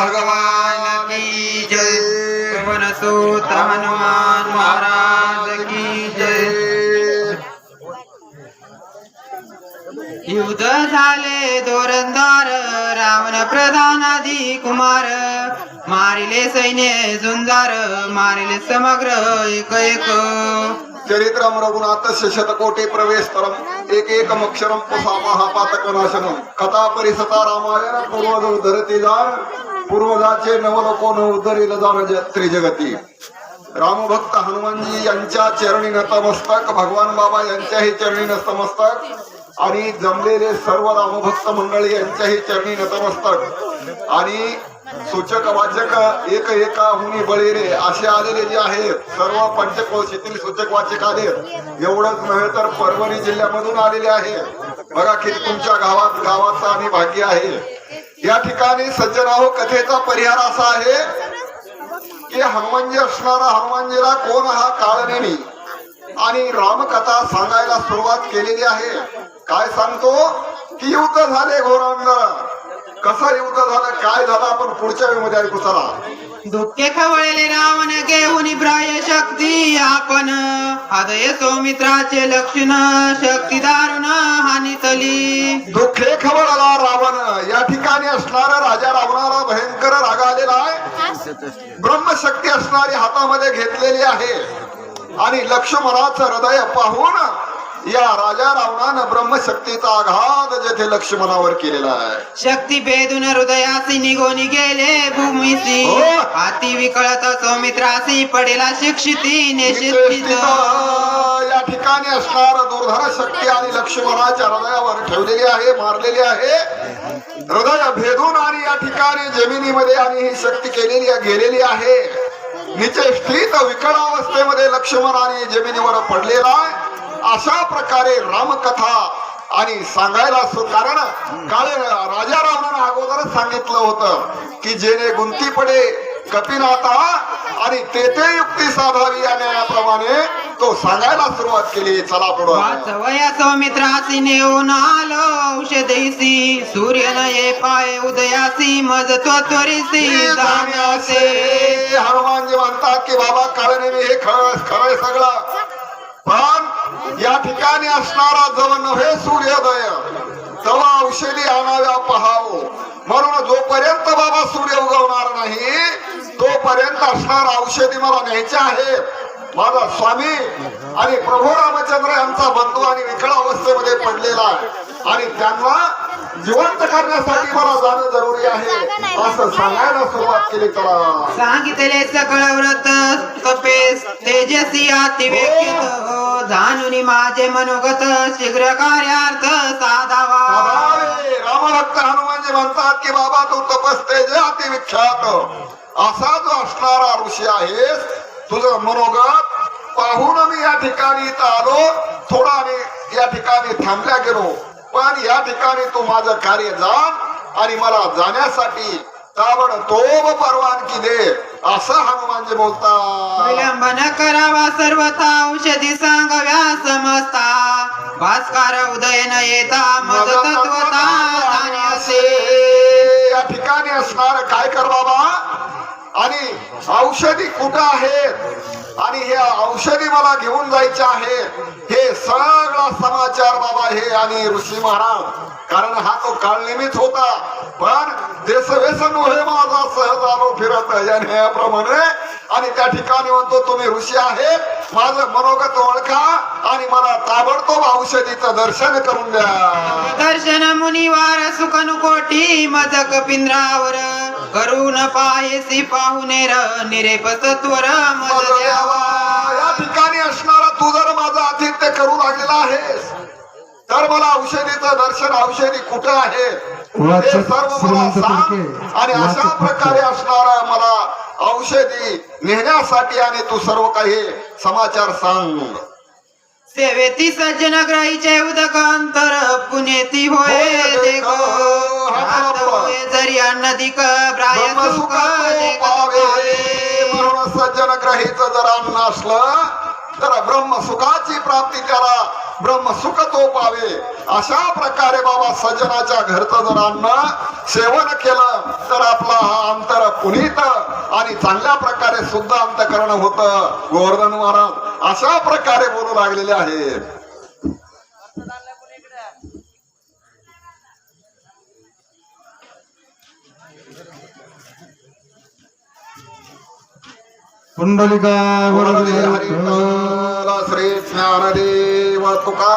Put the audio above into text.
भगवान की जय। पवन सूत हनुमान महाराज की जय। युद्ध झाले दोरंदार रावण प्रधान आधी कुमार। मारिले सैन्य झुंजार मारिले समग्र एक एक चरित्रम रघुनाथस्य शतकोटी प्रवेशतरम एक एक अक्षरम पुसामहा पातक नाशनम। कथा परिसता रामायण पूर्वज धरती जाण पूर्वजाचे नवलोको न उद्धरील जाण त्रिजगती. रामभक्त हनुमानजी यांच्या चरणी नतमस्तक भगवान बाबा यांच्याही चरणी नतमस्तक आणि जमलेले सर्व रामभक्त मंडळी यांच्याही चरणी नतमस्तक. आणि सूचक वाचक एक एका हुनी बळीरे असे आलेले जे आहेत सर्व पंचकोशीतील सूचक वाचक आले एवढंच नव्हे तर परभणी जिल्ह्यामधून आलेले आहे बघा किती तुमच्या गावात गावाचा आणि भाग्य आहे. या ठिकाणी सज्जनाहो कथेचा परिहार असा आहे की हनुमानजी असणारा हनुमानजीला कोण हा काळनेमी आणि रामकथा सांगायला सुरुवात केलेली आहे. काय सांगतो? की युद्ध झाले घोरांगर कसं युद्ध झालं? काय झालं? आपण पुढच्या वेळेमध्ये ऐकू चला. दुःखे खवळले रावण घेऊन प्राय शक्ती आपण. हृदय सौमित्राचे लक्षण शक्ती दारुण हानितली दुःखे खवळला रावण या ठिकाणी असणारा राजा रावणाला भयंकर राग आलेला आहे. ब्रह्मशक्ती असणारी हातामध्ये घेतलेली आहे. आणि लक्ष्मणाचं हृदय पाहून या राजा रावणानं ब्रह्मशक्तीचा आघात जेथे लक्ष्मणावर केलेला आहे. शक्ती भेदून हृदयासी निघून गेले भूमीसी. हो. हाती विकळत सौमित्रासी पडेला शिक्षिती निशिक्षित या ठिकाणी असणार दुर्धर शक्ती आणि लक्ष्मणाच्या हृदयावर ठेवलेली आहे मारलेली आहे. हृदय भेदून आणि या ठिकाणी जमिनीमध्ये आणि ही शक्ती केलेली गेलेली आहे. निचेष्टित विकटावस्थेमध्ये लक्ष्मण आणि जमिनीवर पडलेला आहे. अशा प्रकारे रामकथा आणि सांगायला सु कारण काळे राजा रावणानं अगोदरच सांगितलं होतं की जेणे गुंती पडे कपिनाथा आणि तेथे युक्ती साधावी या न्यायाप्रमाणे तो सांगायला सुरुवात केली. चला पुढं. सौमित्रासी नेऊन आलो औषधीसी सूर्य न ये पाय उदयासी मज त्वरिसी जाण्यासे हनुमानजी म्हणतात की बाबा काळनेमी हे खरं खरंय सगळं. पण या ठिकाणी असणारा जव नव्हे सूर्योदय तवा औषधी आणाव्या पहावो. म्हणून जोपर्यंत बाबा सूर्य उगवणार नाही तोपर्यंत असणार औषधी मला न्यायचे आहे. माझा स्वामी आणि प्रभू रामचंद्र यांचा बंधू आणि विकळ अवस्थेमध्ये पडलेला आहे. आणि त्यांना जिवंत करण्यासाठी मला जाणं जरुरी आहे. असं सांगायला सुरुवात केली चला सांगितले सकळ व्रत कपेस तेजसी अतिवेक्षित जाणून माझे मनोगत शीघ्र कार्यार्थ साधावा. रामभक्त हनुमानजी म्हणतात की बाबा तू तपस्ते जे अतिविख्यात. असा जो असणारा ऋषी आहेस तुझं मनोगत पाहून मी या ठिकाणी इथं आलो. थोडा मी या ठिकाणी थांबल्या गेलो. पण या ठिकाणी तू माझं कार्य जाण आणि मला जाण्यासाठी ताबडतोब परवानगी दे असं हनुमानजी बोलतात. विलंब न करावा सर्वथा औषधी सांगाव्या समजता भास्कर उदय न येता तत्वता जाण्यासे या ठिकाणी असणार काय कर बाबा? आणि औषधी कुठं आहेत? आणि हे औषधी मला घेऊन जायचे आहे. हे सगळा समाचार बाबा हे आणि ऋषी महाराज. कारण हा तो काळनेमीच होता. पण देशवेसन हे माझा सहज आलो फिरत याप्रमाणे. आणि त्या ठिकाणी म्हणतो तुम्ही ऋषी आहे. माझं मनोगत ओळखा आणि मला ताबडतोब औषधीचं दर्शन करून द्या. दर्शन मुनिवार सुखनुकोटी मज कपिंद्रावर करून पायसी पाहुनेर निरेप सत्वर द्यावा. या ठिकाणी असणारा तू जर माझं आतिथ्य करू लागलेला आहेस तर मला औषधीचं दर्शन औषधी कुठं आहे? हे सर्व मला श्रीमंत सांग. आणि अशा प्रकारे असणारा मला औषधी नेण्यासाठी आणि तू सर्व काही समाचार सांग. सेवेती सज्जन ग्राहीचे उदक अंतर पुणेती होय देख हात होय जरी अन्नधिक ब्राय सुख पावे. म्हणून सज्जन ग्रहीचं जर अन्न असलं तर ब्रह्म सुखाची प्राप्ती त्याला ब्रह्म सुख तो पावे. अशा प्रकारे बाबा सज्जनाच्या घरचं जर अन्न सेवन केलं तर आपला हा अंतर पुनीत आणि चांगल्या प्रकारे शुद्ध अंतकरण होत. गोवर्धन महाराज अशा प्रकारे बोलू लागलेले आहेत. पुंडलिका गुरुदेव श्री ज्ञानदेव तुका